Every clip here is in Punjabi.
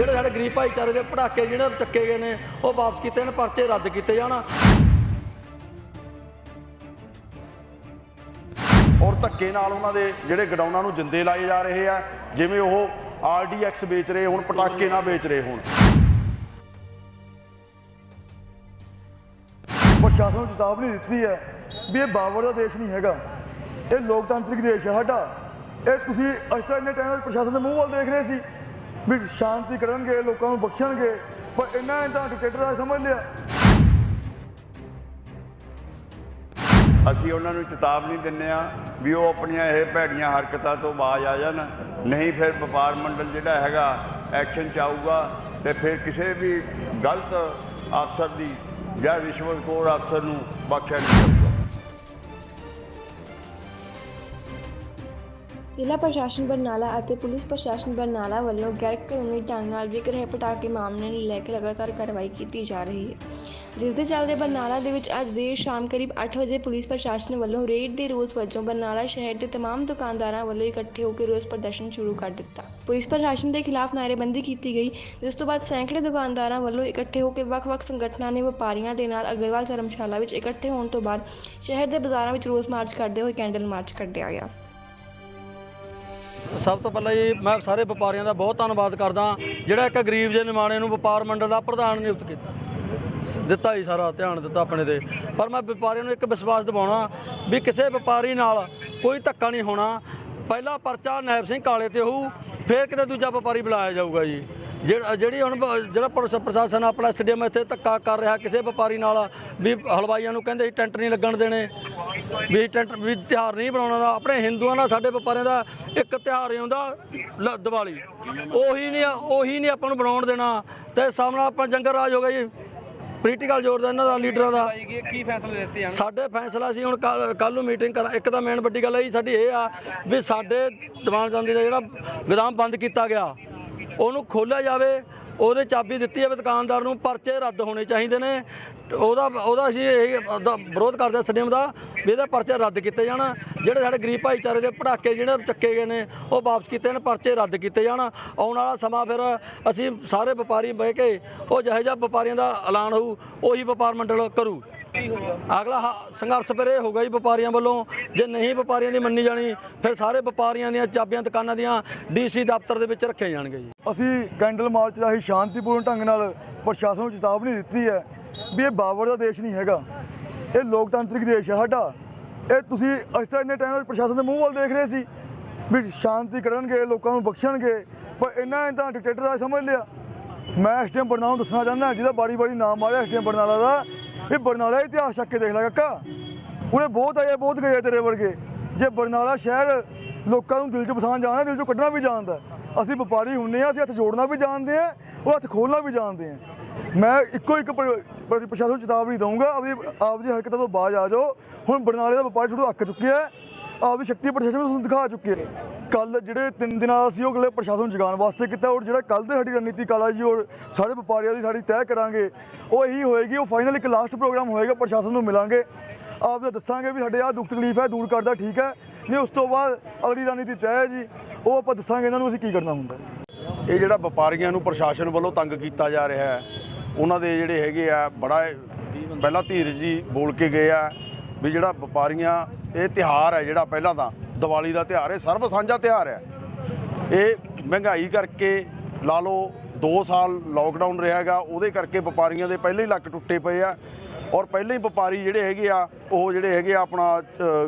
ਜਿਹੜੇ ਸਾਡੇ ਗਰੀਬ ਭਾਈਚਾਰੇ ਦੇ ਪੜਾਕੇ ਜਿਹੜੇ ਚੱਕੇ ਗਏ ਨੇ ਉਹ ਵਾਪਸ ਕੀਤੇ ਨੇ ਪਰਚੇ ਰੱਦ ਕੀਤੇ ਜਾਣ। ਔਰ ਧੱਕੇ ਨਾਲ ਉਹਨਾਂ ਦੇ ਜਿਹੜੇ ਗਡਾਊਨਾਂ ਨੂੰ ਜਿੰਦੇ ਲਾਏ ਜਾ ਰਹੇ ਆ ਜਿਵੇਂ ਉਹ ਆਰਡੀਐਕਸ ਵੇਚ ਰਹੇ ਹੁਣ ਪਟਾਕੇ ਨਾ ਵੇਚ ਰਹੇ ਹੁਣ। ਪ੍ਰਸ਼ਾਸਨ ਨੂੰ ਚੇਤਾਵਨੀ ਦਿੱਤੀ ਹੈ ਵੀ ਇਹ ਬਾਬਰ ਦਾ ਦੇਸ਼ ਨਹੀਂ ਹੈਗਾ। ਇਹ ਲੋਕਤੰਤਰਿਕ ਦੇਸ਼ ਹੈ ਸਾਡਾ। ਇਹ ਤੁਸੀਂ ਅੱਜ ਤੱਕ ਇੰਨੇ ਟਾਈਮ ਪ੍ਰਸ਼ਾਸਨ ਦੇ ਮੂੰਹ ਵੱਲ ਦੇਖ ਰਹੇ ਸੀ। ਵੀ ਸ਼ਾਂਤੀ ਕਰਨਗੇ, ਲੋਕਾਂ ਨੂੰ ਬਖਸ਼ਣਗੇ, ਪਰ ਇਹਨਾਂ ਨੇ ਤਾਂ ਡਿਕਟੇਟਰ ਆ ਸਮਝ ਲਿਆ। ਅਸੀਂ ਉਹਨਾਂ ਨੂੰ ਚੇਤਾਵਨੀ ਦਿੰਨੇ ਆ ਵੀ ਉਹ ਆਪਣੀਆਂ ਇਹ ਭੈੜੀਆਂ ਹਰਕਤਾਂ ਤੋਂ ਬਾਜ਼ ਆ ਜਾਣ। ਨਹੀਂ ਫਿਰ ਵਪਾਰ ਮੰਡਲ ਜਿਹੜਾ ਹੈਗਾ ਐਕਸ਼ਨ ਚ ਆਊਗਾ ਤੇ ਫਿਰ ਕਿਸੇ ਵੀ ਗਲਤ ਅਫਸਰ ਦੀ ਜਾਂ ਰਿਸ਼ਵਤਖੋਰ ਅਫਸਰ ਨੂੰ ਬਖਸ਼ਿਆ ਨਹੀਂ ਜ਼ਿਲ੍ਹਾ ਪ੍ਰਸ਼ਾਸਨ ਬਰਨਾਲਾ ਅਤੇ ਪੁਲਿਸ ਪ੍ਰਸ਼ਾਸਨ ਬਰਨਾਲਾ ਵੱਲੋਂ ਗੈਰ ਕਾਨੂੰਨੀ ਢੰਗ ਨਾਲ ਵਿਕ ਰਹੇ ਪਟਾਕੇ ਮਾਮਲੇ ਨੂੰ ਲੈ ਕੇ ਲਗਾਤਾਰ ਕਾਰਵਾਈ ਕੀਤੀ ਜਾ ਰਹੀ ਹੈ ਜਿਸ ਦੇ ਚੱਲਦੇ ਬਰਨਾਲਾ ਦੇ ਵਿੱਚ ਅੱਜ ਦੇਰ ਸ਼ਾਮ ਕਰੀਬ 8 ਵਜੇ ਪੁਲਿਸ ਪ੍ਰਸ਼ਾਸਨ ਵੱਲੋਂ ਰੇਡ ਦੇ ਰੋਸ ਵਜੋਂ ਬਰਨਾਲਾ ਸ਼ਹਿਰ ਦੇ तमाम ਦੁਕਾਨਦਾਰਾਂ ਵੱਲੋਂ ਇਕੱਠੇ ਹੋ ਕੇ ਰੋਸ ਪ੍ਰਦਰਸ਼ਨ ਸ਼ੁਰੂ ਕਰ ਦਿੱਤਾ ਪੁਲਿਸ ਪ੍ਰਸ਼ਾਸਨ ਦੇ ਖਿਲਾਫ ਨਾਅਰੇਬੰਦੀ ਕੀਤੀ ਗਈ ਜਿਸ ਤੋਂ ਬਾਅਦ ਸੈਂਕੜੇ ਦੁਕਾਨਦਾਰਾਂ ਵੱਲੋਂ ਇਕੱਠੇ ਹੋ ਕੇ ਵੱਖ-ਵੱਖ ਸੰਗਠਨਾਂ ਨੇ ਵਪਾਰੀਆਂ ਦੇ ਨਾਲ ਅਗਰਵਾਲ ਧਰਮਸ਼ਾਲਾ ਵਿੱਚ ਇਕੱਠੇ ਹੋਣ ਤੋਂ ਬਾਅਦ ਸ਼ਹਿਰ ਦੇ ਬਾਜ਼ਾਰਾਂ ਵਿੱਚ ਰੋਸ ਮਾਰਚ ਕਰਦੇ ਹੋਏ ਕੈਂਡਲ ਮਾਰਚ ਕੱਢਿਆ ਗਿਆ ਸਭ ਤੋਂ ਪਹਿਲਾਂ ਜੀ ਮੈਂ ਸਾਰੇ ਵਪਾਰੀਆਂ ਦਾ ਬਹੁਤ ਧੰਨਵਾਦ ਕਰਦਾ ਜਿਹੜਾ ਇੱਕ ਗਰੀਬ ਜਿਹੇ ਨਿਮਾਣੇ ਨੂੰ ਵਪਾਰ ਮੰਡਲ ਦਾ ਪ੍ਰਧਾਨ ਨਿਯੁਕਤ ਕੀਤਾ। ਦਿੱਤਾ ਜੀ ਸਾਰਾ, ਧਿਆਨ ਦਿੱਤਾ ਆਪਣੇ ਤੇ। ਪਰ ਮੈਂ ਵਪਾਰੀਆਂ ਨੂੰ ਇੱਕ ਵਿਸ਼ਵਾਸ ਦਿਵਾਉਣਾ ਵੀ ਕਿਸੇ ਵਪਾਰੀ ਨਾਲ ਕੋਈ ਧੱਕਾ ਨਹੀਂ ਹੋਣਾ। ਪਹਿਲਾ ਪਰਚਾ ਨੈਬ ਸਿੰਘ ਕਾਲੇ ਤੇ ਹੋਊ, ਫਿਰ ਕਿਤੇ ਦੂਜਾ ਵਪਾਰੀ ਬੁਲਾਇਆ ਜਾਊਗਾ ਜੀ। ਜਿਹੜਾ, ਜਿਹੜੀ ਹੁਣ ਜਿਹੜਾ ਪੁਲਿਸ ਪ੍ਰਸ਼ਾਸਨ ਆਪਣਾ ਸਟੇਡੀਅਮ ਇੱਥੇ ਧੱਕਾ ਕਰ ਰਿਹਾ, ਕਿਸੇ ਵਪਾਰੀ ਨਾਲ ਵੀ ਹਲਵਾਈਆਂ ਨੂੰ ਕਹਿੰਦੇ ਸੀ ਟੈਂਟ ਨਹੀਂ ਲੱਗਣ ਦੇਣੇ। ਵੀ ਟੈਂਟ ਵੀ ਤਿਉਹਾਰ ਨਹੀਂ ਬਣਾਉਣਾ ਦਾ। ਆਪਣੇ ਹਿੰਦੂਆਂ ਦਾ, ਸਾਡੇ ਵਪਾਰੀਆਂ ਦਾ ਇੱਕ ਤਿਉਹਾਰ ਹੀ ਹੁੰਦਾ ਲ- ਦੀਵਾਲੀ। ਉਹੀ ਨਹੀਂ ਉਹੀ ਨਹੀਂ ਆਪਾਂ ਨੂੰ ਬਣਾਉਣ ਦੇਣਾ। ਤੇ ਸਾਹਮਣੇ ਆਪਣਾ ਜੰਗਲ ਰਾਜ ਹੋ ਗਿਆ ਜੀ। ਪੋਲੀਟੀਕਲ ਜ਼ੋਰ ਦਾ, ਇਹਨਾਂ ਦਾ ਲੀਡਰਾਂ ਦਾ। ਕੀ ਫੈਸਲੇ ਦਿੱਤੇ ਹਨ ਸਾਡੇ ਫੈਸਲਾ ਸੀ ਹੁਣ ਕੱਲ ਨੂੰ ਮੀਟਿੰਗ ਕਰਾਂ ਇੱਕ ਤਾਂ ਮੇਨ ਵੱਡੀ ਗੱਲ ਹੈ ਜੀ, ਸਾਡੀ ਇਹ ਆ ਵੀ ਸਾਡੇ ਦੀਵਾਨ ਜਾਂਦੀ ਦਾ ਜਿਹੜਾ ਗੋਦਾਮ ਬੰਦ ਕੀਤਾ ਗਿਆ, ਉਹਨੂੰ ਖੋਲ੍ਹਿਆ ਜਾਵੇ ਉਹਦੇ ਚਾਬੀ ਦਿੱਤੀ ਜਾਵੇ ਦੁਕਾਨਦਾਰ ਨੂੰ ਪਰਚੇ ਰੱਦ ਹੋਣੇ ਚਾਹੀਦੇ ਨੇ। ਉਹਦਾ ਉਹਦਾ ਅਸੀਂ ਇਹ ਉਹਦਾ ਵਿਰੋਧ ਕਰਦੇ ਹਾਂ ਸਟੇਡੀਅਮ ਦਾ ਵੀ ਇਹਦਾ ਪਰਚੇ ਰੱਦ ਕੀਤੇ ਜਾਣ। ਜਿਹੜੇ ਸਾਡੇ ਗਰੀਬ ਭਾਈਚਾਰੇ ਦੇ ਪੜਾਕੇ ਜਿਹੜੇ ਚੱਕੇ ਗਏ ਨੇ, ਉਹ ਵਾਪਸ ਕੀਤੇ ਨੇ ਪਰਚੇ ਰੱਦ ਕੀਤੇ ਜਾਣ। ਆਉਣ ਵਾਲਾ ਸਮਾਂ ਫਿਰ ਅਸੀਂ ਸਾਰੇ ਵਪਾਰੀ ਬਹਿ ਕੇ ਉਹ ਜਿਹੋ ਜਿਹਾ ਵਪਾਰੀਆਂ ਦਾ ਐਲਾਨ ਹੋਊ, ਉਹੀ ਵਪਾਰ ਮੰਡਲ ਕਰੂ। ਅਗਲਾ ਹ- ਸੰਘਰਸ਼ ਫਿਰ ਇਹ ਹੋਗਾ ਜੀ ਵਪਾਰੀਆਂ ਵੱਲੋਂ ਜੇ ਨਹੀਂ ਵਪਾਰੀਆਂ ਦੀ ਮੰਨੀ ਜਾਣੀ ਫਿਰ ਸਾਰੇ ਵਪਾਰੀਆਂ ਦੀਆਂ ਚਾਬੀਆਂ ਦੁਕਾਨਾਂ ਦੀਆਂ ਡੀਸੀ ਦਫ਼ਤਰ ਦੇ ਵਿੱਚ ਰੱਖੇ ਜਾਣਗੇ ਜੀ। ਅਸੀਂ ਕੈਂਡਲ ਮਾਰਚ ਰਾਹੀਂ ਸ਼ਾਂਤੀਪੂਰਨ ਢੰਗ ਨਾਲ ਪ੍ਰਸ਼ਾਸਨ ਨੂੰ ਚੇਤਾਵਨੀ ਦਿੱਤੀ ਹੈ ਵੀ ਇਹ ਬਾਬਰ ਦਾ ਦੇਸ਼ ਨਹੀਂ ਹੈਗਾ। ਇਹ ਲੋਕਤੰਤਰਿਕ ਦੇਸ਼ ਹੈ ਸਾਡਾ। ਇਹ ਤੁਸੀਂ ਅੱਜ ਤੱਕ ਇੰਨੇ ਟਾਈਮ ਪ੍ਰਸ਼ਾਸਨ ਦੇ ਮੂੰਹ ਵੱਲ ਦੇਖ ਰਹੇ ਸੀ ਵੀ ਸ਼ਾਂਤੀ ਕਰਨਗੇ ਲੋਕਾਂ ਨੂੰ ਬਖਸ਼ਣਗੇ ਪਰ ਇਹਨਾਂ ਨੇ ਤਾਂ ਡਿਕਟੇਟਰ ਆ ਸਮਝ ਲਿਆ। ਮੈਂ ਐਸਡੀਐਮ ਬਰਨਾਲਾ ਨੂੰ ਦੱਸਣਾ ਚਾਹੁੰਦਾ ਜਿਹਦਾ ਬਾਰੀ ਬਾਰੀ ਨਾਮ ਆ ਰਿਹਾ ਐਸਡੀਐਮ ਬਰਨਾਲਾ ਦਾ ਇਹ ਬਰਨਾਲਾ ਇਤਿਹਾਸ ਚੱਕ ਕੇ ਦੇਖ ਲੈ ਕਾਕਾ। ਉਹਨੇ ਬਹੁਤ ਆਏ ਬਹੁਤ ਗਏ ਆ ਤੇਰੇ ਵਰਗੇ। ਜੇ ਬਰਨਾਲਾ ਸ਼ਹਿਰ ਲੋਕਾਂ ਨੂੰ ਦਿਲ 'ਚ ਵਸਾਉਣ ਜਾਣਦਾ ਦਿਲ 'ਚੋਂ ਕੱਢਣਾ ਵੀ ਜਾਣਦਾ। ਅਸੀਂ ਵਪਾਰੀ ਹੁੰਨੇ ਆ, ਅਸੀਂ ਹੱਥ ਜੋੜਨਾ ਵੀ ਜਾਣਦੇ ਆ, ਉਹ ਹੱਥ ਖੋਲਣਾ ਵੀ ਜਾਣਦੇ ਆ। ਮੈਂ ਇੱਕੋ ਇੱਕ ਪ੍ਰਸ਼ਾਸਨ ਨੂੰ ਚੇਤਾਵਨੀ ਦਊਂਗਾ, ਆਪਦੀ ਆਪਦੀ ਹਰਕਤਾਂ ਤੋਂ ਬਾਜ ਆ ਜਾਓ। ਹੁਣ ਬਰਨਾਲੇ ਦਾ ਵਪਾਰੀ ਥੋੜਾ ਅੱਕ ਚੁੱਕਿਆ ਹੈ, ਆਪਦੀ ਸ਼ਕਤੀ ਪ੍ਰਸ਼ਾਸਨ ਨੂੰ ਤੁਹਾਨੂੰ ਦਿਖਾ ਚੁੱਕੇ ਹੈ। ਕੱਲ ਜਿਹੜੇ ਤਿੰਨ ਦਿਨਾਂ ਦਾ ਸੀ ਉਹ ਅਗਲੇ ਪ੍ਰਸ਼ਾਸਨ ਨੂੰ ਜਗਾਉਣ ਵਾਸਤੇ ਕੀਤਾ ਔਰ ਜਿਹੜਾ ਕੱਲ ਦੇ ਸਾਡੀ ਰਣਨੀਤੀ ਕਾਲਾ ਜੀ, ਔਰ ਸਾਰੇ ਵਪਾਰੀਆਂ ਦੀ ਸਾਡੀ ਤੈਅ ਕਰਾਂਗੇ, ਉਹ ਇਹੀ ਹੋਏਗੀ, ਉਹ ਫਾਈਨਲ ਇੱਕ ਲਾਸਟ ਪ੍ਰੋਗਰਾਮ ਹੋਏਗਾ, ਪ੍ਰਸ਼ਾਸਨ ਨੂੰ ਮਿਲਾਂਗੇ। ਆਪ ਦਾ ਦੱਸਾਂਗੇ ਵੀ ਸਾਡੇ ਆਹ ਦੁੱਖ ਤਕਲੀਫ ਹੈ, ਦੂਰ ਕਰਦਾ ਠੀਕ ਹੈ, ਨਹੀਂ ਉਸ ਤੋਂ ਬਾਅਦ ਅਗਲੀ ਰਣਨੀਤੀ ਤੈਅ ਹੈ ਜੀ, ਉਹ ਆਪਾਂ ਦੱਸਾਂਗੇ ਇਹਨਾਂ ਨੂੰ ਅਸੀਂ ਕੀ ਕਰਨਾ ਹੁੰਦਾ। ਇਹ ਜਿਹੜਾ ਵਪਾਰੀਆਂ ਨੂੰ ਪ੍ਰਸ਼ਾਸਨ ਵੱਲੋਂ ਤੰਗ ਕੀਤਾ ਜਾ ਰਿਹਾ ਹੈ, ਉਹਨਾਂ ਦੇ ਜਿਹੜੇ ਹੈਗੇ ਆ ਬੜਾ ਪਹਿਲਾਂ ਧੀਰ ਜੀ ਬੋਲ ਕੇ ਗਏ ਆ ਵੀ ਜਿਹੜਾ ਵਪਾਰੀਆਂ, ਇਹ ਤਿਹਾਰ ਹੈ ਜਿਹੜਾ ਪਹਿਲਾਂ ਤਾਂ ਦੀਵਾਲੀ ਦਾ ਤਿਹਾਰ ਹੈ, ਸਰਬ ਸਾਂਝਾ ਤਿਹਾਰ ਹੈ। ਇਹ ਮਹਿੰਗਾਈ ਕਰਕੇ ਲਾ ਲਓ 2 ਸਾਲ ਲੋਕਡਾਊਨ ਰਿਹਾਗਾ ਉਹਦੇ ਕਰਕੇ ਵਪਾਰੀਆਂ ਦੇ ਪਹਿਲੇ ਹੀ ਲੱਕ ਟੁੱਟੇ ਪਏ ਆ। ਔਰ ਪਹਿਲੇ ਹੀ ਵਪਾਰੀ ਜਿਹੜੇ ਹੈਗੇ ਆ, ਉਹ ਜਿਹੜੇ ਹੈਗੇ ਆ ਆਪਣਾ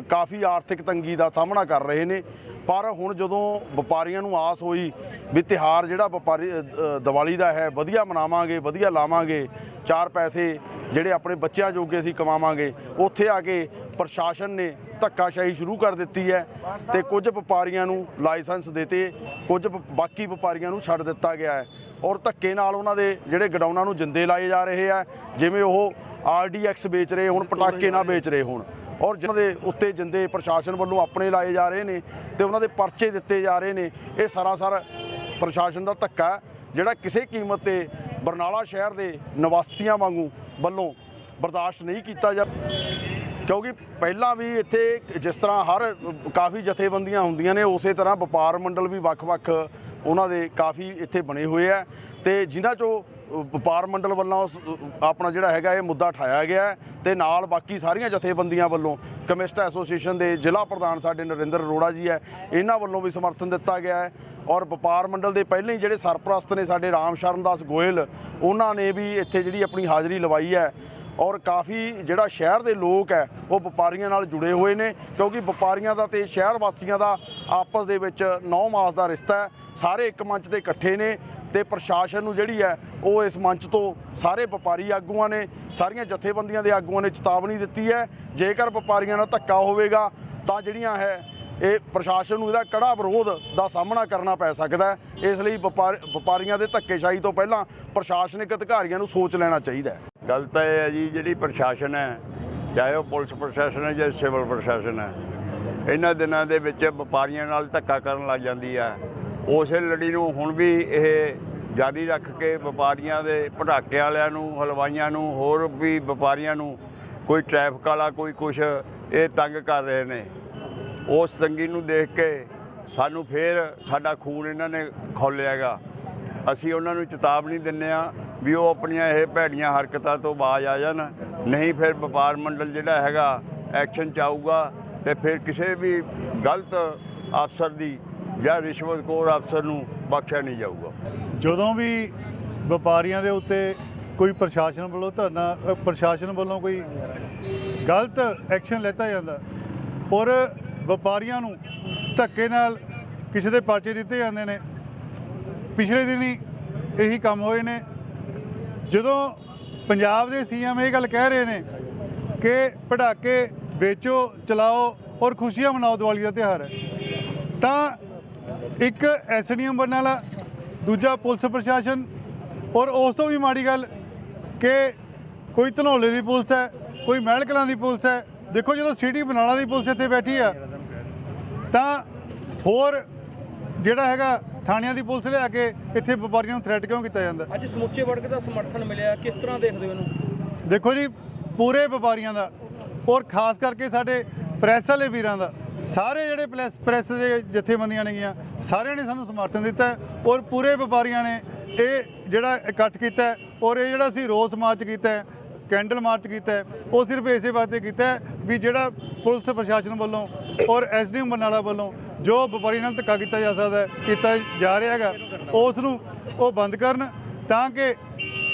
ਕਾਫੀ ਆਰਥਿਕ ਤੰਗੀ ਦਾ ਸਾਹਮਣਾ ਕਰ ਰਹੇ ਨੇ। ਪਰ ਹੁਣ ਜਦੋਂ ਵਪਾਰੀਆਂ ਨੂੰ ਆਸ ਹੋਈ ਵੀ ਤਿਹਾਰ ਜਿਹੜਾ ਵਪਾਰੀ ਦੀਵਾਲੀ ਦਾ ਹੈ, ਵਧੀਆ ਮਨਾਵਾਂਗੇ, ਵਧੀਆ ਲਾਵਾਂਗੇ, ਚਾਰ ਪੈਸੇ ਜਿਹੜੇ ਆਪਣੇ ਬੱਚਿਆਂ ਜੋਗੇ ਅਸੀਂ ਕਮਾਵਾਂਗੇ, ਉੱਥੇ ਆ ਕੇ ਪ੍ਰਸ਼ਾਸਨ ਨੇ ਧੱਕਾਸ਼ਾਹੀ ਸ਼ੁਰੂ ਕਰ ਦਿੱਤੀ ਹੈ ਤੇ ਕੁਝ ਵਪਾਰੀਆਂ ਨੂੰ ਲਾਇਸੈਂਸ ਦਿੱਤੇ ਕੁਝ ਵ- ਬਾਕੀ ਵਪਾਰੀਆਂ ਨੂੰ ਛੱਡ ਦਿੱਤਾ ਗਿਆ ਹੈ। ਔਰ ਧੱਕੇ ਨਾਲ ਉਹਨਾਂ ਦੇ ਜਿਹੜੇ ਗਡਾਊਨਾਂ ਨੂੰ ਜਿੰਦੇ ਲਾਏ ਜਾ ਰਹੇ ਆ, ਜਿਵੇਂ ਉਹ ਆਰਡੀਐਕਸ ਵੇਚ ਰਹੇ ਹੁਣ, ਪਟਾਕੇ ਨਾ ਵੇਚ ਰਹੇ ਹੁਣ। ਔਰ ਜਿਨ੍ਹਾਂ ਦੇ ਉੱਤੇ ਜਿੰਦੇ ਪ੍ਰਸ਼ਾਸਨ ਵੱਲੋਂ ਆਪਣੇ ਲਾਏ ਜਾ ਰਹੇ ਨੇ ਤੇ ਉਹਨਾਂ ਦੇ ਪਰਚੇ ਦਿੱਤੇ ਜਾ ਰਹੇ ਨੇ, ਇਹ ਸਰਾਸਰ ਪ੍ਰਸ਼ਾਸਨ ਦਾ ਧੱਕਾ ਜਿਹੜਾ ਕਿਸੇ ਕੀਮਤ ਤੇ ਬਰਨਾਲਾ ਸ਼ਹਿਰ ਦੇ ਨਿਵਾਸੀਆਂ ਵਾਂਗੂ ਵੱਲੋਂ ਬਰਦਾਸ਼ਤ ਨਹੀਂ ਕੀਤਾ ਜਾ ਕਿਉਂਕਿ ਪਹਿਲਾਂ ਵੀ ਇੱਥੇ ਜਿਸ ਤਰ੍ਹਾਂ ਹਰ ਕਾਫੀ ਜਥੇਬੰਦੀਆਂ ਹੁੰਦੀਆਂ ਨੇ, ਉਸੇ ਤਰ੍ਹਾਂ ਵਪਾਰ ਮੰਡਲ ਵੀ ਵੱਖ-ਵੱਖ ਉਹਨਾਂ ਦੇ ਕਾਫੀ ਇੱਥੇ ਬਣੇ ਹੋਏ ਆ ਤੇ ਜਿਨ੍ਹਾਂ ਚੋਂ ਵਪਾਰ ਮੰਡਲ ਵੱਲੋਂ, ਸ- ਆਪਣਾ ਜਿਹੜਾ ਹੈਗਾ ਇਹ ਮੁੱਦਾ ਉਠਾਇਆ ਗਿਆ ਹੈ ਤੇ ਨਾਲ ਬਾਕੀ ਸਾਰੀਆਂ ਜਥੇਬੰਦੀਆਂ ਵੱਲੋਂ ਕਮਿਸਟ ਐਸੋਸੀਏਸ਼ਨ ਦੇ ਜ਼ਿਲ੍ਹਾ ਪ੍ਰਧਾਨ ਸਾਡੇ ਨਰਿੰਦਰ ਅਰੋੜਾ ਜੀ ਹੈ, ਇਹਨਾਂ ਵੱਲੋਂ ਵੀ ਸਮਰਥਨ ਦਿੱਤਾ ਗਿਆ ਹੈ ਔਰ ਵਪਾਰ ਮੰਡਲ ਦੇ ਪਹਿਲੇ ਹੀ ਜਿਹੜੇ ਸਰਪ੍ਰਸਤ ਨੇ ਸਾਡੇ ਰਾਮ ਸ਼ਰਨਦਾਸ ਗੋਇਲ, ਉਹਨਾਂ ਨੇ ਵੀ ਇੱਥੇ ਜਿਹੜੀ ਆਪਣੀ ਹਾਜ਼ਰੀ ਲਵਾਈ ਹੈ। ਔਰ ਕਾਫੀ ਜਿਹੜਾ ਸ਼ਹਿਰ ਦੇ ਲੋਕ ਹੈ, ਉਹ ਵਪਾਰੀਆਂ ਨਾਲ ਜੁੜੇ ਹੋਏ ਨੇ, ਕਿਉਂਕਿ ਵਪਾਰੀਆਂ ਦਾ ਤੇ ਸ਼ਹਿਰ ਵਾਸੀਆਂ ਦਾ ਆਪਸ ਦੇ ਵਿੱਚ 9 ਮਾਸ ਦਾ ਰਿਸ਼ਤਾ ਹੈ, ਸਾਰੇ ਇੱਕ ਮੰਚ ਤੇ ਇਕੱਠੇ ਨੇ ਤੇ ਪ੍ਰਸ਼ਾਸਨ ਨੂੰ ਜਿਹੜੀ ਹੈ, ਉਹ ਇਸ ਮੰਚ ਤੋਂ ਸਾਰੇ ਵਪਾਰੀ ਆਗੂਆਂ ਨੇ, ਸਾਰੀਆਂ ਜਥੇਬੰਦੀਆਂ ਦੇ ਆਗੂਆਂ ਨੇ ਚੇਤਾਵਨੀ ਦਿੱਤੀ ਹੈ, ਜੇਕਰ ਵਪਾਰੀਆਂ ਨਾਲ ਧੱਕਾ ਹੋਵੇਗਾ, ਤਾਂ ਜਿਹੜੀਆਂ ਹੈ, ਇਹ ਪ੍ਰਸ਼ਾਸਨ ਨੂੰ ਇਹਦਾ ਕੜਾ ਵਿਰੋਧ ਦਾ ਸਾਹਮਣਾ ਕਰਨਾ ਪੈ ਸਕਦਾ ਹੈ। ਇਸ ਲਈ ਵਪਾਰ, ਵਪਾਰੀਆਂ ਦੇ ਧੱਕੇਸ਼ਾਹੀ ਤੋਂ ਪਹਿਲਾਂ ਪ੍ਰਸ਼ਾਸਨਿਕ ਅਧਿਕਾਰੀਆਂ ਨੂੰ ਸੋਚ ਲੈਣਾ ਚਾਹੀਦਾ ਹੈ। ਗੱਲ ਤਾਂ ਇਹ ਹੈ ਜੀ, ਜਿਹੜੀ ਪ੍ਰਸ਼ਾਸਨ ਹੈ, ਚਾਹੇ ਉਹ ਪੁਲਿਸ ਪ੍ਰਸ਼ਾਸਨ ਹੈ ਜਾਂ ਸਿਵਲ ਪ੍ਰਸ਼ਾਸਨ ਹੈ, ਇਹਨਾਂ ਦਿਨਾਂ ਦੇ ਵਿੱਚ ਵਪਾਰੀਆਂ ਨਾਲ ਧੱਕਾ ਕਰਨ ਲੱਗ ਜਾਂਦੀ ਹੈ ਉਸੇ ਲੜੀ ਨੂੰ ਹੁਣ ਵੀ ਇਹ ਜਾਰੀ ਰੱਖ ਕੇ ਵਪਾਰੀਆਂ ਦੇ ਪਟਾਕੇ ਵਾਲਿਆਂ ਨੂੰ, ਹਲਵਾਈਆਂ ਨੂੰ, ਹੋਰ ਵੀ ਵਪਾਰੀਆਂ ਨੂੰ ਕੋਈ ਟ੍ਰੈਫਿਕ ਵਾਲਾ, ਕੋਈ ਕੁਛ, ਇਹ ਤੰਗ ਕਰ ਰਹੇ ਨੇ। ਉਸ ਤੰਗੀ ਨੂੰ ਦੇਖ ਕੇ ਸਾਨੂੰ ਫੇਰ ਸਾਡਾ ਖੂਨ ਇਹਨਾਂ ਨੇ ਖੋਲਿਆਗਾ ਅਸੀਂ ਉਹਨਾਂ ਨੂੰ ਚੇਤਾਵਨੀ ਦਿੰਨੇ ਆ ਵੀ ਉਹ ਆਪਣੀਆਂ ਇਹ ਭੈੜੀਆਂ ਹਰਕਤਾਂ ਤੋਂ ਬਾਜ਼ ਆ ਜਾਣ। ਨਹੀਂ ਫਿਰ ਵਪਾਰ ਮੰਡਲ ਜਿਹੜਾ ਹੈਗਾ, ਐਕਸ਼ਨ ਚ ਆਊਗਾ ਤੇ ਫਿਰ ਕਿਸੇ ਵੀ ਗਲਤ ਅਫਸਰ ਦੀ ਜਾਂ ਰਿਸ਼ਵਤਖੋਰ ਅਫਸਰ ਨੂੰ ਬਖਸ਼ਿਆ ਨਹੀਂ ਜਾਊਗਾ। ਜਦੋਂ ਵੀ ਵਪਾਰੀਆਂ ਦੇ ਉੱਤੇ ਕੋਈ ਪ੍ਰਸ਼ਾਸਨ ਵੱਲੋਂ ਧਰਨਾ ਪ੍ਰਸ਼ਾਸਨ ਵੱਲੋਂ ਕੋਈ ਗਲਤ ਐਕਸ਼ਨ ਲੈਤਾ ਜਾਂਦਾ, ਔਰ ਵਪਾਰੀਆਂ ਨੂੰ ਧੱਕੇ ਨਾਲ ਕਿਸੇ ਦੇ ਪਰਚੇ ਦਿੱਤੇ ਜਾਂਦੇ ਨੇ, ਪਿਛਲੇ ਦਿਨੀ ਇਹੀ ਕੰਮ ਹੋਏ ਨੇ ਜਦੋਂ ਪੰਜਾਬ ਦੇ ਸੀਐਮ ਇਹ ਗੱਲ ਕਹਿ ਰਹੇ ਨੇ ਕਿ ਪਟਾਕੇ ਵੇਚੋ, ਚਲਾਓ ਔਰ ਖੁਸ਼ੀਆਂ ਮਨਾਓ ਦੀਵਾਲੀ ਦਾ ਤਿਉਹਾਰ ਹੈ, ਤਾਂ ਇੱਕ ਐਸਡੀਐਮ ਬਣਨ ਵਾਲਾ, ਦੂਜਾ ਪੁਲਿਸ ਪ੍ਰਸ਼ਾਸਨ ਔਰ ਉਸ ਤੋਂ ਵੀ ਮਾੜੀ ਗੱਲ ਕਿ ਕੋਈ ਧਨੌਲੇ ਦੀ ਪੁਲਿਸ ਹੈ, ਕੋਈ ਮਹਿਲਕਲਾਂ ਦੀ ਪੁਲਿਸ ਹੈ, ਦੇਖੋ ਜਦੋਂ ਸਿਟੀ ਬਨਾਲਾ ਦੀ ਪੁਲਿਸ ਇੱਥੇ ਬੈਠੀ ਆ, ਤਾਂ ਹੋਰ ਜਿਹੜਾ ਹੈਗਾ ਥਾਣਿਆਂ ਦੀ ਪੁਲਿਸ ਲਿਆ ਕੇ ਇੱਥੇ ਵਪਾਰੀਆਂ ਨੂੰ ਥ੍ਰੈਟ ਕਿਉਂ ਕੀਤਾ ਜਾਂਦਾ? ਅੱਜ ਸਮੁੱਚੇ ਵਰਗ ਦਾ ਸਮਰਥਨ ਮਿਲਿਆ ਕਿਸ ਤਰ੍ਹਾਂ ਦੇਖਦੇ ਹੋ ਇਹਨੂੰ? ਦੇਖੋ ਜੀ ਪੂਰੇ ਵਪਾਰੀਆਂ ਦਾ ਔਰ ਖਾਸ ਕਰਕੇ ਸਾਡੇ ਪ੍ਰੈਸ ਵਾਲੇ ਵੀਰਾਂ ਦਾ। ਸਾਰੇ ਜਿਹੜੇ ਪ੍ਰੈਸ ਪ੍ਰੈਸ ਦੇ ਜਥੇਬੰਦੀਆਂ ਨੇਗੀਆਂ ਸਾਰਿਆਂ ਨੇ ਸਾਨੂੰ ਸਮਰਥਨ ਦਿੱਤਾ ਔਰ ਪੂਰੇ ਵਪਾਰੀਆਂ ਨੇ ਇਹ ਜਿਹੜਾ ਇਕੱਠ ਕੀਤਾ ਔਰ ਇਹ ਜਿਹੜਾ ਅਸੀਂ ਰੋਸ ਮਾਰਚ ਕੀਤਾ ਕੈਂਡਲ ਮਾਰਚ ਕੀਤਾ ਉਹ ਸਿਰਫ ਇਸੇ ਵਾਸਤੇ ਕੀਤਾ ਵੀ ਜਿਹੜਾ ਪੁਲਿਸ ਪ੍ਰਸ਼ਾਸਨ ਵੱਲੋਂ ਔਰ ਐਸਡੀਐਮ ਬਰਨਾਲਾ ਵੱਲੋਂ ਜੋ ਵਪਾਰੀ ਨਾਲ ਧੱਕਾ ਕੀਤਾ ਜਾ ਸਕਦਾ ਹੈ, ਕੀਤਾ ਜਾ ਰਿਹਾ ਹੈਗਾ ਉਸ ਨੂੰ ਉਹ ਬੰਦ ਕਰਨ ਤਾਂ ਕਿ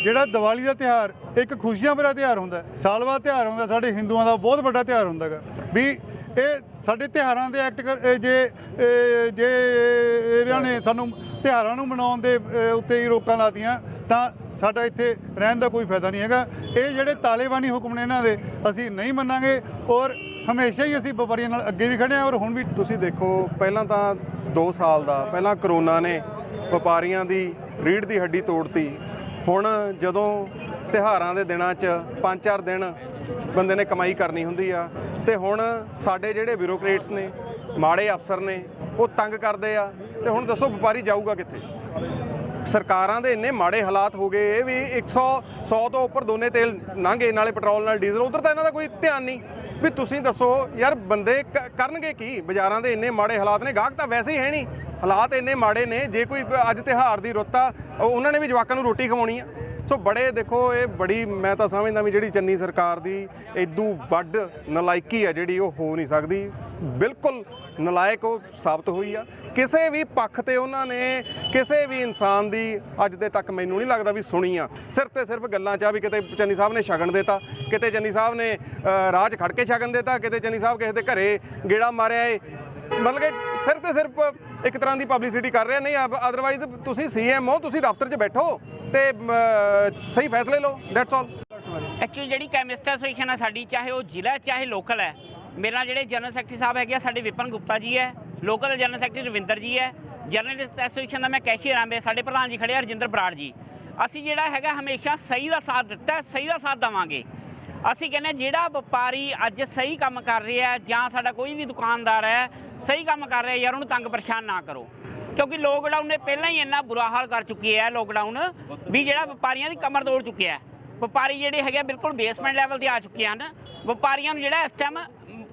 ਜਿਹੜਾ ਦੀਵਾਲੀ ਦਾ ਤਿਉਹਾਰ, ਇੱਕ ਖੁਸ਼ੀਆਂ ਭਰਿਆ ਤਿਉਹਾਰ ਹੁੰਦਾ ਹੈ। ਸਾਲ ਬਾਅਦ ਤਿਉਹਾਰ ਹੁੰਦਾ, ਸਾਡੇ ਹਿੰਦੂਆਂ ਦਾ ਬਹੁਤ ਵੱਡਾ ਤਿਉਹਾਰ ਹੁੰਦਾ ਹੈਗਾ ਵੀ ਇਹ ਸਾਡੇ ਤਿਉਹਾਰਾਂ ਦੇ ਐਕਟ ਕਰ ਜੇ ਜੇ ਇਹਨਾਂ ਨੇ ਸਾਨੂੰ ਤਿਉਹਾਰਾਂ ਨੂੰ ਮਨਾਉਣ ਦੇ ਉੱਤੇ ਹੀ ਰੋਕਾਂ ਲਾਤੀਆਂ, ਤਾਂ ਸਾਡਾ ਇੱਥੇ ਰਹਿਣ ਦਾ ਕੋਈ ਫਾਇਦਾ ਨਹੀਂ ਹੈਗਾ ਇਹ ਜਿਹੜੇ ਤਾਲਿਬਾਨੀ ਹੁਕਮ ਨੇ ਇਹਨਾਂ ਦੇ, ਅਸੀਂ ਨਹੀਂ ਮੰਨਾਂਗੇ ਔਰ ਹਮੇਸ਼ਾ ਹੀ ਅਸੀਂ ਵਪਾਰੀਆਂ ਨਾਲ ਅੱਗੇ ਵੀ ਖੜੇ ਹਾਂ ਔਰ ਹੁਣ ਵੀ ਤੁਸੀਂ ਦੇਖੋ, ਪਹਿਲਾਂ ਤਾਂ 2 ਸਾਲ ਦਾ, ਪਹਿਲਾਂ ਕਰੋਨਾ ਨੇ ਵਪਾਰੀਆਂ ਦੀ ਰੀੜ ਦੀ ਹੱਡੀ ਤੋੜਤੀ। ਹੁਣ ਜਦੋਂ ਤਿਹਾਰਾਂ ਦੇ ਦਿਨਾਂ 'ਚ 5-4 ਦਿਨ ਬੰਦੇ ਨੇ ਕਮਾਈ ਕਰਨੀ ਹੁੰਦੀ ਆ, ਤੇ ਹੁਣ ਸਾਡੇ ਜਿਹੜੇ ਬਿਊਰੋਕਰੇਟਸ ਨੇ, ਮਾੜੇ ਅਫਸਰ ਨੇ, ਉਹ ਤੰਗ ਕਰਦੇ ਆ। ਤੇ ਹੁਣ ਦੱਸੋ ਵਪਾਰੀ ਜਾਊਗਾ ਕਿੱਥੇ? ਸਰਕਾਰਾਂ ਦੇ ਇੰਨੇ ਮਾੜੇ ਹਾਲਾਤ ਹੋ ਗਏ, ਇਹ ਵੀ 100 100 ਤੋਂ ਉੱਪਰ ਦੋਨੇ ਤੇਲ ਲੰਘੇ, ਨਾਲੇ ਪੈਟਰੋਲ, ਨਾਲ ਡੀਜ਼ਲ, ਉਧਰ ਤਾਂ ਇਹਨਾਂ ਦਾ ਕੋਈ ਧਿਆਨ ਨਹੀਂ। ਵੀ ਤੁਸੀਂ ਦੱਸੋ, ਯਾਰ ਬੰਦੇ ਕ- ਕਰਨਗੇ ਕੀ? ਬਾਜ਼ਾਰਾਂ ਦੇ ਇੰਨੇ ਮਾੜੇ ਹਾਲਾਤ ਨੇ, ਗਾਹਕ ਤਾਂ ਵੈਸੇ ਹੀ ਹੈ ਨਹੀਂ। ਹਾਲਾਤ ਇੰਨੇ ਮਾੜੇ ਨੇ, ਜੇ ਕੋਈ ਅੱਜ ਤਿਹਾਰ ਦੀ ਰੁੱਤ ਆ ਉਹਨਾਂ ਨੇ ਵੀ ਜਵਾਕਾਂ ਨੂੰ ਰੋਟੀ ਖਵਾਉਣੀ ਆ। ਸੋ ਬੜੇ ਦੇਖੋ, ਇਹ ਬੜੀ, ਮੈਂ ਤਾਂ ਸਮਝਦਾ ਵੀ ਜਿਹੜੀ ਚੰਨੀ ਸਰਕਾਰ ਦੀ ਇਦੋਂ ਵੱਡ ਨਲਾਇਕੀ ਆ ਜਿਹੜੀ ਉਹ ਹੋ ਨਹੀਂ ਸਕਦੀ। ਬਿਲਕੁਲ ਨਲਾਇਕ ਉਹ ਸਾਬਤ ਹੋਈ ਆ। ਕਿਸੇ ਵੀ ਪੱਖ ਤੇ ਉਹਨਾਂ ਨੇ ਕਿਸੇ ਵੀ ਇਨਸਾਨ ਦੀ ਅੱਜ ਦੇ ਤੱਕ ਮੈਨੂੰ ਨਹੀਂ ਲੱਗਦਾ ਵੀ ਸੁਣੀ ਆ। ਸਿਰਫ ਤੇ ਸਿਰਫ ਗੱਲਾਂ 'ਚ ਆ ਵੀ ਕਿਤੇ ਚੰਨੀ ਸਾਹਿਬ ਨੇ ਸ਼ਗਨ ਦਿੱਤਾ, ਕਿਤੇ ਚੰਨੀ ਸਾਹਿਬ ਨੇ ਰਾਜ ਰਾਹ ਖੜ ਕੇ ਸ਼ਗਨ ਦਿੱਤਾ, ਕਿਤੇ ਚੰਨੀ ਸਾਹਿਬ ਕਿਸੇ ਦੇ ਘਰੇ ਗੇੜਾ ਮਾਰਿਆ ਏ। ਮਤਲਬ ਕਿ ਸਿਰਫ ਤੇ ਸਿਰਫ ਇੱਕ ਤਰ੍ਹਾਂ ਦੀ ਪਬਲਿਸਿਟੀ ਕਰ ਰਹੇ ਨਹੀਂ ਅਦਰਵਾਈਜ਼ ਤੁਸੀਂ ਸੀਐਮ ਹੋ, ਤੁਸੀਂ ਦਫ਼ਤਰ 'ਚ ਬੈਠੋ। ਤੇ ਸਹੀ ਫੈਸਲੇ ਲਓ ਦੈਟਸ ਆਲ ਐਕਚੁਅਲੀ ਜਿਹੜੀ ਕੈਮਿਸਟ ਐਸੋਸੀਏਸ਼ਨ ਹੈ ਸਾਡੀ, ਚਾਹੇ ਉਹ ਜ਼ਿਲ੍ਹਾ ਚਾਹੇ ਲੋਕਲ ਹੈ। ਮੇਰੇ ਨਾਲ ਜਿਹੜੇ ਜਨਰਲ ਸੈਕਟਰੀ ਸਾਹਿਬ ਹੈਗੇ ਆ, ਸਾਡੇ ਵਿਪਨ ਗੁਪਤਾ ਜੀ ਹੈ ਲੋਕਲ ਜਨਰਲ ਸੈਕਟਰੀ ਰਵਿੰਦਰ ਜੀ ਹੈ। ਜਰਨਲਿਸਟ ਐਸੋਸੀਏਸ਼ਨ ਦਾ ਮੈਂ ਕੈਸ਼ੀਅਰ ਹਾਂ ਮੇਰੇ ਸਾਡੇ ਪ੍ਰਧਾਨ ਜੀ ਖੜੇ ਆ, ਰਜਿੰਦਰ ਬਰਾੜ ਜੀ। ਅਸੀਂ ਜਿਹੜਾ ਹੈਗਾ, ਹਮੇਸ਼ਾ ਸਹੀ ਦਾ ਸਾਥ ਦਿੱਤਾ ਸਹੀ ਦਾ ਸਾਥ ਦੇਵਾਂਗੇ। ਅਸੀਂ ਕਹਿੰਦੇ ਜਿਹੜਾ ਵਪਾਰੀ ਅੱਜ ਸਹੀ ਕੰਮ ਕਰ ਰਿਹਾ ਜਾਂ ਸਾਡਾ ਕੋਈ ਵੀ ਦੁਕਾਨਦਾਰ ਹੈ, ਸਹੀ ਕੰਮ ਕਰ ਰਿਹਾ ਯਾਰ ਉਹਨੂੰ ਤੰਗ ਪਰੇਸ਼ਾਨ ਨਾ ਕਰੋ। ਕਿਉਂਕਿ ਲੋਕਡਾਊਨ ਨੇ ਪਹਿਲਾਂ ਹੀ ਇੰਨਾ ਬੁਰਾ ਹਾਲ ਕਰ ਚੁੱਕੀ ਹੈ ਲੋਕਡਾਊਨ ਵੀ ਜਿਹੜਾ ਵਪਾਰੀਆਂ ਦੀ ਕਮਰ ਤੋੜ ਚੁੱਕਿਆ ਹੈ। ਵਪਾਰੀ ਜਿਹੜੇ ਹੈਗੇ ਆ, ਬਿਲਕੁਲ ਬੇਸਮੈਂਟ ਲੈਵਲ ਤੇ ਆ ਚੁੱਕੇ ਹਨ। ਵਪਾਰੀਆਂ ਨੂੰ ਜਿਹੜਾ ਇਸ ਟਾਈਮ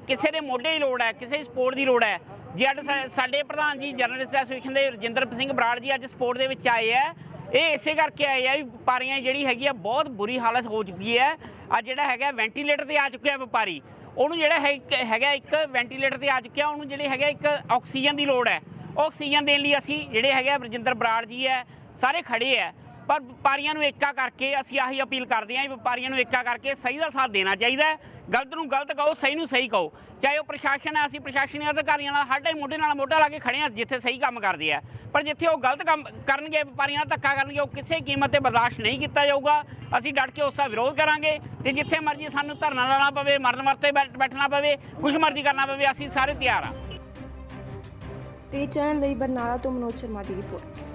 ਕਿਸੇ ਦੇ ਮੋਢੇ ਦੀ ਲੋੜ ਹੈ ਕਿਸੇ ਦੀ ਸਪੋਰਟ ਦੀ ਲੋੜ ਹੈ। ਜੀ ਅੱਜ ਸਾ- ਸਾਡੇ ਪ੍ਰਧਾਨ ਜੀ ਜਰਨਲਿਸਟ ਐਸੋਸੀਏਸ਼ਨ ਦੇ ਰਜਿੰਦਰ ਸਿੰਘ ਬਰਾੜ ਜੀ ਅੱਜ ਸਪੋਰਟ ਦੇ ਵਿੱਚ ਆਏ ਆ ਇਹ ਇਸੇ ਕਰਕੇ ਆਏ ਆ ਵੀ ਵਪਾਰੀਆਂ ਜਿਹੜੀ ਹੈਗੀ ਆ ਬਹੁਤ ਬੁਰੀ ਹਾਲਤ ਹੋ ਚੁੱਕੀ ਹੈ। ਆ ਜਿਹੜਾ ਹੈਗਾ ਵੈਂਟੀਲੇਟਰ ਤੇ ਆ ਚੁੱਕਿਆ ਵਪਾਰੀ ਉਹਨੂੰ ਜਿਹੜਾ ਹੈਗਾ ਇੱਕ ਵੈਂਟੀਲੇਟਰ ਤੇ ਆ ਚੁੱਕਿਆ ਉਹਨੂੰ ਜਿਹੜੇ ਹੈਗਾ ਇੱਕ ਆਕਸੀਜਨ ਦੀ ਲੋੜ ਹੈ। ਆਕਸੀਜਨ ਦੇਣ ਲਈ ਅਸੀਂ ਜਿਹੜੇ ਹੈਗੇ ਆ ਰਜਿੰਦਰ ਬਰਾੜ ਜੀ ਹੈ, ਸਾਰੇ ਖੜੇ ਹੈ। ਪਰ ਵਪਾਰੀਆਂ ਨੂੰ ਏਕਾ ਕਰਕੇ ਅਸੀਂ ਆਹੀ ਅਪੀਲ ਕਰਦੇ ਹਾਂ ਵੀ ਵਪਾਰੀਆਂ ਨੂੰ ਏਕਾ ਕਰਕੇ ਸਹੀ ਦਾ ਸਾਥ ਦੇਣਾ ਚਾਹੀਦਾ ਗਲਤ ਨੂੰ ਗਲਤ ਕਹੋ, ਸਹੀ ਨੂੰ ਸਹੀ ਕਹੋ। ਚਾਹੇ ਉਹ ਪ੍ਰਸ਼ਾਸਨ ਹੈ, ਅਸੀਂ ਪ੍ਰਸ਼ਾਸਨੀ ਅਧਿਕਾਰੀਆਂ ਨਾਲ ਹਰ ਟਾਈਮ ਮੋਢੇ ਨਾਲ ਮੋਢਾ ਲਾ ਕੇ ਖੜੇ ਹਾਂ, ਜਿੱਥੇ ਸਹੀ ਕੰਮ ਕਰਦੇ ਆ। ਪਰ ਜਿੱਥੇ ਉਹ ਗਲਤ ਕੰਮ ਕਰਨਗੇ, ਵਪਾਰੀਆਂ ਨਾਲ ਧੱਕਾ ਕਰਨਗੇ, ਉਹ ਕਿਸੇ ਕੀਮਤ ਤੇ ਬਰਦਾਸ਼ਤ ਨਹੀਂ ਕੀਤਾ ਜਾਊਗਾ। ਅਸੀਂ ਡਟ ਕੇ ਉਸ ਦਾ ਵਿਰੋਧ ਕਰਾਂਗੇ ਤੇ ਜਿੱਥੇ ਮਰਜ਼ੀ ਸਾਨੂੰ ਧਰਨਾ ਲਾਣਾ ਪਵੇ, ਮਰਨ ਵਰਤੇ ਬੈਠ- ਬੈਠਣਾ ਪਵੇ, ਕੁਛ ਮਰਜ਼ੀ ਕਰਨਾ ਪਵੇ, ਅਸੀਂ ਸਾਰੇ ਤਿਆਰ ਹਾਂ। ਤੇ ਚੈਨਲ ਲਈ ਬਰਨਾਲਾ ਤੋਂ ਮਨੋਜ ਸ਼ਰਮਾ ਦੀ ਰਿਪੋਰਟ।